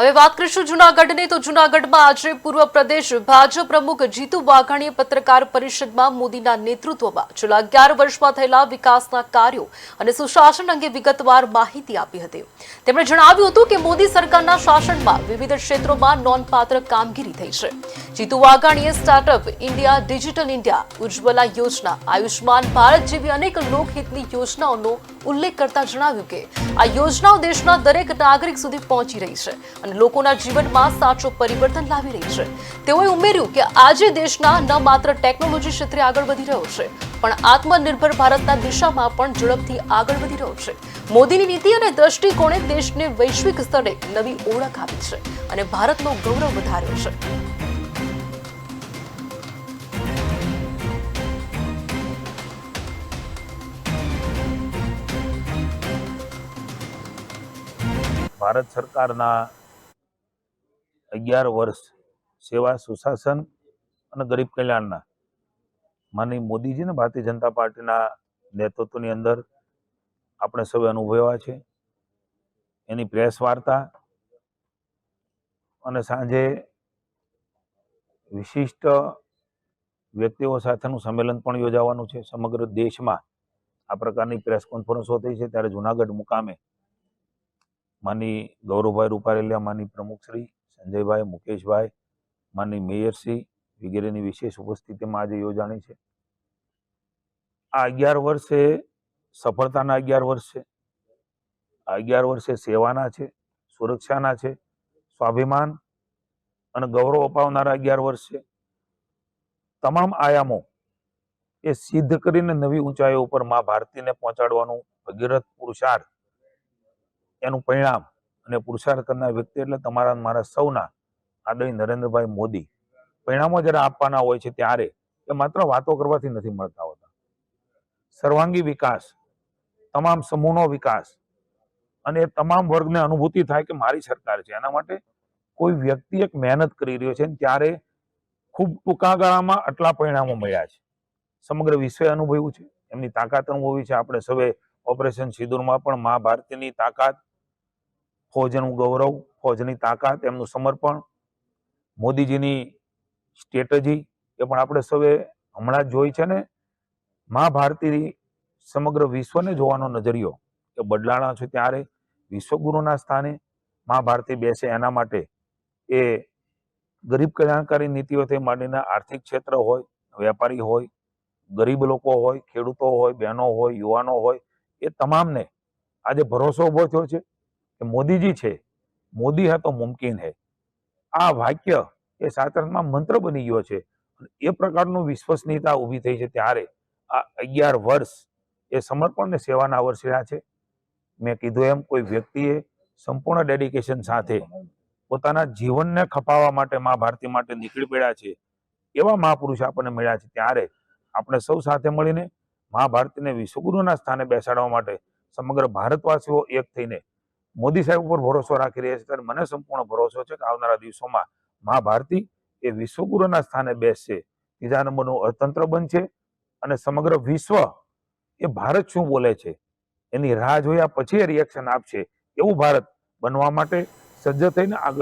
હવે વાત કરીશું જૂનાગઢની. તો જૂનાગઢમાં આજે પૂર્વ પ્રદેશ ભાજપ પ્રમુખ જીતુ વાઘાણીએ પત્રકાર પરિષદમાં મોદીના નેતૃત્વમાં છેલ્લા અગિયાર વર્ષમાં થયેલા વિકાસના કાર્યો અને સુશાસન અંગે વિગતવાર માહિતી આપી હતી. તેમણે જણાવ્યું હતું કે મોદી સરકારના શાસનમાં વિવિધ ક્ષેત્રોમાં નોંધપાત્ર કામગીરી થઈ છે. જીતુ વાઘાણીએ startup India, digital India, Ujjwala Yojana Ayushman Bharat જેવી અનેક લોકહિતની યોજનાઓનો ઉલ્લેખ કરતા જણાવ્યું કે આ યોજનાઓ દેશના દરેક નાગરિક સુધી પહોંચી રહી છે લોકોના જીવનમાં સાચું પરિવર્તન લાવી રહી છે. તેઓએ ઉમેર્યું કે આજે દેશના ન માત્ર ટેકનોલોજી ક્ષેત્રે આગળ વધી રહ્યો છે, પણ આત્મનિર્ભર ભારતના દિશામાં પણ ઝડપથી આગળ વધી રહ્યો છે. મોદીની નીતિ અને દ્રષ્ટિકોણે દેશને વૈશ્વિક સ્તરે નવી ઓળખ આપી છે અને ભારતનો ગૌરવ વધાર્યો છે. ભારત સરકારના અગિયાર વર્ષ સેવા સુશાસન અને ગરીબ કલ્યાણના. માનની મોદીજીને ભારતીય જનતા પાર્ટીના નેતૃત્વની અંદર આપણે સૌ અનુભવ્યા છે. એની પ્રેસ વાર્તા અને સાંજે વિશિષ્ટ વ્યક્તિઓ સાથેનું સંમેલન પણ યોજાવાનું છે. સમગ્ર દેશમાં આ પ્રકારની પ્રેસ કોન્ફરન્સો થઈ છે. ત્યારે જુનાગઢ મુકામે માની ગૌરવભાઈ રૂપારેલિયા માની પ્રમુખશ્રી સંજયભાઈ, મુકેશભાઈ માની મેયરશ્રી વગેરેની વિશેષ ઉપસ્થિતિમાં આજે યોજાણી છે. આ અગિયાર વર્ષે સફળતાના અગિયાર વર્ષ છે. આ અગિયાર વર્ષે સેવાના છે, સુરક્ષાના છે, સ્વાભિમાન અને ગૌરવ અપાવનારા અગિયાર વર્ષ છે. તમામ આયામો એ સિદ્ધ કરીને નવી ઊંચાઈઓ ઉપર મા ભારતીને પહોંચાડવાનું ભગીરથ પુરુષાર્થ એનું પરિણામ અને પુરુષાર્થ કરનાર વ્યક્તિ એટલે તમારા મારા સૌના આદરણીય નરેન્દ્રભાઈ મોદી. પરિણામો જ્યારે આપવાના હોય છે ત્યારે એ માત્ર વાતો કરવાથી નથી મળતા હોતા. સર્વાંગી વિકાસ, તમામ સમૂહનો વિકાસ અને એ તમામ વર્ગને અનુભૂતિ થાય કે મારી સરકાર છે. એના માટે કોઈ વ્યક્તિ એક મહેનત કરી રહ્યો છે ત્યારે ખૂબ ટૂંકા ગાળામાં આટલા પરિણામો મળ્યા છે. સમગ્ર વિશ્વે અનુભવ્યું છે. એમની તાકાત અનુભવી છે. આપણે સૌએ ઓપરેશન સિંદૂરમાં પણ મા ભારતીની તાકાત ફૌજનું ગૌરવ, ફોજની તાકાત, એમનું સમર્પણ, મોદીજીની સ્ટ્રેટજી એ પણ આપણે સૌએ હમણાં જ જોઈ છે ને મા ભારતી સમગ્ર વિશ્વને જોવાનો નજરિયો કે બદલાણા છે ત્યારે વિશ્વગુરુના સ્થાને મા ભારતી બેસે એના માટે. એ ગરીબ કલ્યાણકારી નીતિઓથી માંડીને આર્થિક ક્ષેત્ર હોય, વેપારી હોય, ગરીબ લોકો હોય, ખેડૂતો હોય, બહેનો હોય, યુવાનો હોય, એ તમામને આજે ભરોસો ઊભો થયો છે. કે મોદીજી છે, મોદી હે તો મુમકિન હે. આ વાક્ય એ સાતરમાં મંત્ર બની ગયો છે. એ પ્રકારનું વિશ્વસનીયતા ઊભી થઈ છે ત્યારે આ અગિયાર વર્ષ એ સમર્પણ ને સેવાના વર્ષ રહ્યા છે. મેં કીધું એમ કોઈ વ્યક્તિએ સંપૂર્ણ ડેડિકેશન સાથે પોતાના જીવનને ખપાવવા માટે મા ભારતી માટે નીકળી પડ્યા છે. એવા મહાપુરુષ આપણને મળ્યા છે ત્યારે આપણે સૌ સાથે મળીને મા ભારતીને વિશ્વગુરુના સ્થાને બેસાડવા માટે સમગ્ર ભારતવાસીઓ એક થઈને મોદી સાહેબ ઉપર ભરોસો રાખી રહ્યા છે. ત્યારે મને સંપૂર્ણ ભરોસો છે કે આવનારા દિવસોમાં મા ભારતી એ વિશ્વગુરુના સ્થાને બેસશે. ત્રીજા નંબરનું અર્થતંત્ર બનશે અને સમગ્ર વિશ્વ એ ભારત શું બોલે છે? એની રાહ જોયા પછી એ રિએક્શન આપશે. એવું ભારત બનવા માટે સજ્જ થઈને આગળ